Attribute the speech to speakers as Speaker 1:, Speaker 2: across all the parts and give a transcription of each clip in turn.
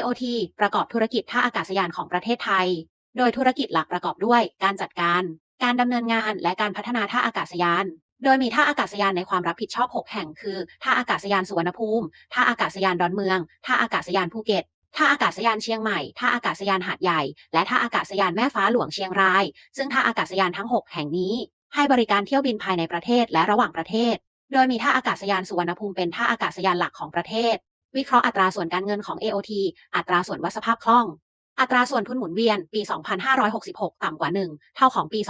Speaker 1: AOT ประกอบธุรกิจท่าอากาศยานของประเทศไทย โดยธุรกิจหลักประกอบด้วย การจัดการ การดำเนินงานและการพัฒนาท่าอากาศยาน โดยมีท่าอากาศยานในความรับผิดชอบ 6 แห่งคือ ท่าอากาศยานสุวรรณภูมิ ท่าอากาศยานดอนเมือง ท่าอากาศยานภูเก็ต ท่าอากาศยานเชียงใหม่ ท่าอากาศยานหาดใหญ่ และท่าอากาศยานแม่ฟ้าหลวงเชียงราย ซึ่งท่าอากาศยานทั้ง 6 แห่งนี้ ให้บริการเที่ยวบินภายในประเทศและระหว่างประเทศ โดยมีท่าอากาศยานสุวรรณภูมิเป็นท่าอากาศยานหลักของประเทศ วิเคราะห์อัตราส่วนการเงินของ AOT อัตราส่วนวัสภาพคล่อง อัตราส่วนทุนหมุนเวียนปี 2566 ต่ำกว่า 1 เท่าของปี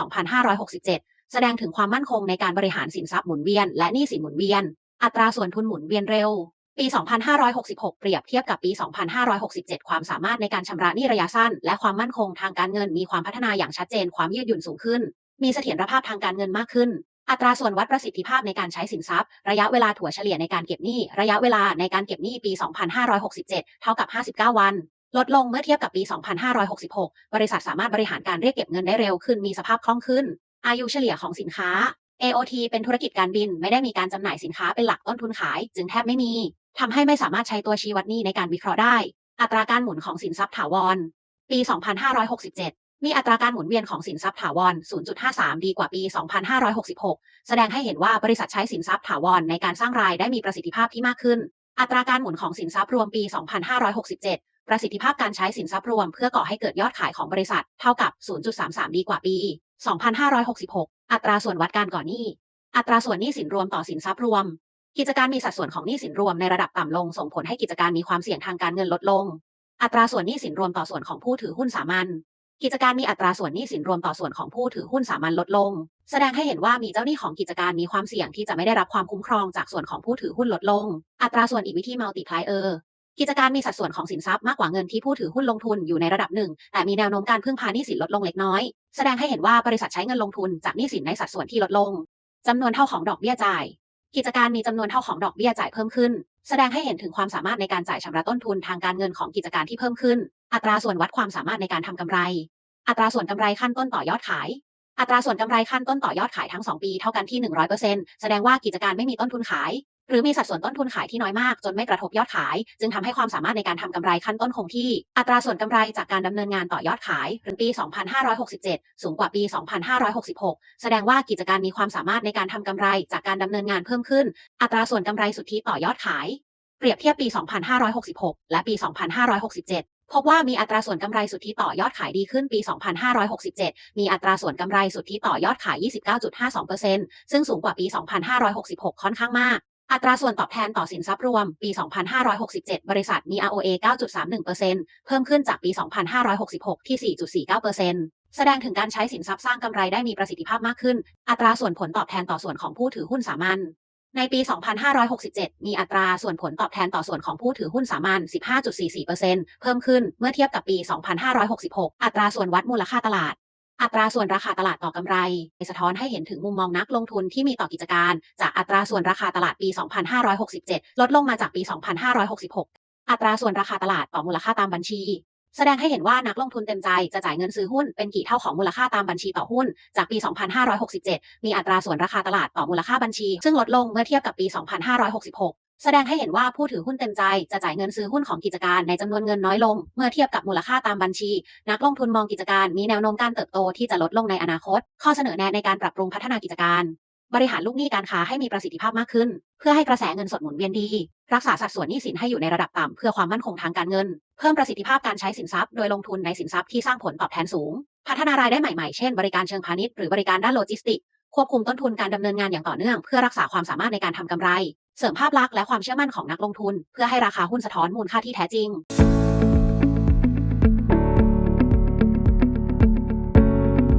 Speaker 1: 2567 แสดงถึงความมั่นคงในการบริหารสินทรัพย์หมุนเวียนและหนี้สินหมุนเวียน อัตราส่วนทุนหมุนเวียนเร็ว ปี 2566 เปรียบเทียบกับปี 2567 ความสามารถในการชำระหนี้ระยะสั้น และความมั่นคงทางการเงินมีความพัฒนาอย่างชัดเจนความยืดหยุ่นสูงขึ้น มีเสถียรภาพทางการเงินมากขึ้น อัตราส่วนวัดประสิทธิภาพในการใช้สินทรัพย์ ระยะเวลาถั่วเฉลี่ยในการเก็บหนี้ ระยะเวลาในการเก็บหนี้ปี 2567 เท่ากับ 59 วัน ลดลงเมื่อเทียบกับปี 2566 บริษัทสามารถบริหารการเรียกเก็บเงินได้เร็วขึ้น มีสภาพคล่องขึ้น อายุเฉลี่ยของสินค้า AOT เป็นธุรกิจการบินไม่ได้มีการจำหน่ายสินค้าเป็นหลักต้นทุนขาย จึงแทบไม่มีทำให้ไม่สามารถใช้ตัวชี้วัดหนี้ในการวิเคราะห์ได้ อัตราการหมุนของสินทรัพย์ถาวร ปี 2567 มีอัตราการหมุนเวียนของสินทรัพย์ถาวร 0.53 ดีกว่าปี 2566 แสดงให้เห็นว่าบริษัทใช้สินทรัพย์ถาวรในการสร้างรายได้มีประสิทธิภาพที่มากขึ้น อัตราการหมุนของสินทรัพย์รวมปี 2567 ประสิทธิภาพการใช้สินทรัพย์รวมเพื่อก่อให้เกิดยอดขายของบริษัทเท่ากับ 0.33 ดีกว่าปี 2566 อัตราส่วนวัดการก่อนหนี้ อัตราส่วนหนี้สินรวมต่อสินทรัพย์รวม กิจการมีสัดส่วนของหนี้สินรวมในระดับต่ำลง ส่งผลให้กิจการมีความเสี่ยงทางการเงินลดลง อัตราส่วนหนี้สินรวมต่อส่วนของผู้ถือหุ้นสามัญ กิจการมีอัตราส่วนหนี้สินรวมต่อส่วนของผู้ถือหุ้นสามัญลดลง แสดงให้เห็นว่ามีเจ้าหนี้ของกิจการมีความเสี่ยงที่จะไม่ได้รับความคุ้มครองจากส่วนของผู้ถือหุ้นลดลง อัตราส่วนอีกวิธี multiplier กิจการมีสัดส่วนของสินทรัพย์มากกว่าเงินที่ผู้ถือหุ้นลงทุนอยู่ในระดับหนึ่ง แต่มีแนวโน้มการพึ่งพาหนี้สินลดลงเล็กน้อย แสดงให้เห็นว่าบริษัทใช้เงินลงทุนจากหนี้สินในสัดส่วนที่ลดลงจำนวนเท่าของดอกเบี้ยจ่าย กิจการมีจำนวนเท่าของดอกเบี้ยจ่ายเพิ่มขึ้น แสดงให้เห็นถึงความสามารถในการจ่ายชำระต้นทุนทางการเงินของกิจการที่เพิ่มขึ้น อัตราส่วนวัดความสามารถในการทำกำไร อัตราส่วนกำไรขั้นต้นต่อยอดขาย อัตราส่วนกำไรขั้นต้นต่อยอดขายทั้ง 2 ปีเท่ากันที่ 100%แสดงว่ากิจการไม่มีต้นทุนขาย หรือมีสัดส่วนต้นทุนขายที่น้อยมาก จนไม่กระทบยอดขาย จึงทำให้ความสามารถในการทำกำไรขั้นต้นคงที่ อัตราส่วนกำไรจากการดำเนินงานต่อยอดขายถึงปี 2567 สูงกว่าปี 2566 แสดงว่ากิจการมีความสามารถในการทำกำไรจากการดำเนินงานเพิ่มขึ้น อัตราส่วนกำไรสุทธิต่อยอดขายเปรียบเทียบปี 2566 และปี 2567 พบว่ามีอัตราส่วนกำไรสุทธิต่อยอดขายดีขึ้นปี 2567 มีอัตราส่วนกำไรสุทธิต่อยอดขาย 29.52%ซึ่งสูงกว่าปี 2566 ค่อนข้างมากอัตราส่วนตอบแทนต่อสินทรัพย์รวม ปี 2567 บริษัทมี ROA 9.31%เพิ่มขึ้นจากปี 2566 ที่ 4.49%แสดงถึงการใช้สินทรัพย์สร้างกำไรได้มีประสิทธิภาพมากขึ้น อัตราส่วนผลตอบแทนต่อส่วนของผู้ถือหุ้นสามัญ ในปี 2567 มีอัตราส่วนผลตอบแทนต่อส่วนของผู้ถือหุ้นสามัญ 15.44%เพิ่มขึ้นเมื่อเทียบกับปี 2566 อัตราส่วนวัดมูลค่าตลาด อัตราส่วนราคาตลาดต่อกำไร สะท้อนให้เห็นถึงมุมมองนักลงทุนที่มีต่อกิจการ จากอัตราส่วนราคาตลาดปี 2567 ลดลงมาจากปี 2566 อัตราส่วนราคาตลาดต่อมูลค่าตามบัญชี แสดงให้เห็นว่านักลงทุนเต็มใจจะจ่ายเงินซื้อหุ้นเป็นกี่เท่าของมูลค่าตามบัญชีต่อหุ้น จากปี 2567 มีอัตราส่วนราคาตลาดต่อมูลค่าบัญชี ซึ่งลดลงเมื่อเทียบกับปี 2566 แสดงให้เห็นว่าผู้ถือหุ้นเต็มใจจะจ่ายเงินซื้อหุ้นของกิจการในจำนวนเงินน้อยลง เมื่อเทียบกับมูลค่าตามบัญชี นักลงทุนมองกิจการมีแนวโน้มการเติบโตที่จะลดลงในอนาคต ข้อเสนอแนะในการปรับปรุงพัฒนากิจการ บริหารลูกหนี้การค้าให้มีประสิทธิภาพมากขึ้น เพื่อให้กระแสเงินสดหมุนเวียนดี รักษาสัดส่วนหนี้สินให้อยู่ในระดับต่ำเพื่อความมั่นคงทางการเงิน เพิ่มประสิทธิภาพการใช้สินทรัพย์โดยลงทุนในสินทรัพย์ที่สร้างผลตอบแทนสูง พัฒนารายได้ใหม่ๆ เช่นบริการเชิงพาณิชย์หรือบริการด้านโลจิสติก ควบคุมต้นทุนการดำเนินงานอย่างต่อเนื่อง เพื่อรักษาความสามารถในการทำกำไร เสริมภาพลักษณ์และความเชื่อมั่นของนักลงทุน เพื่อให้ราคาหุ้นสะท้อนมูลค่าที่แท้จริง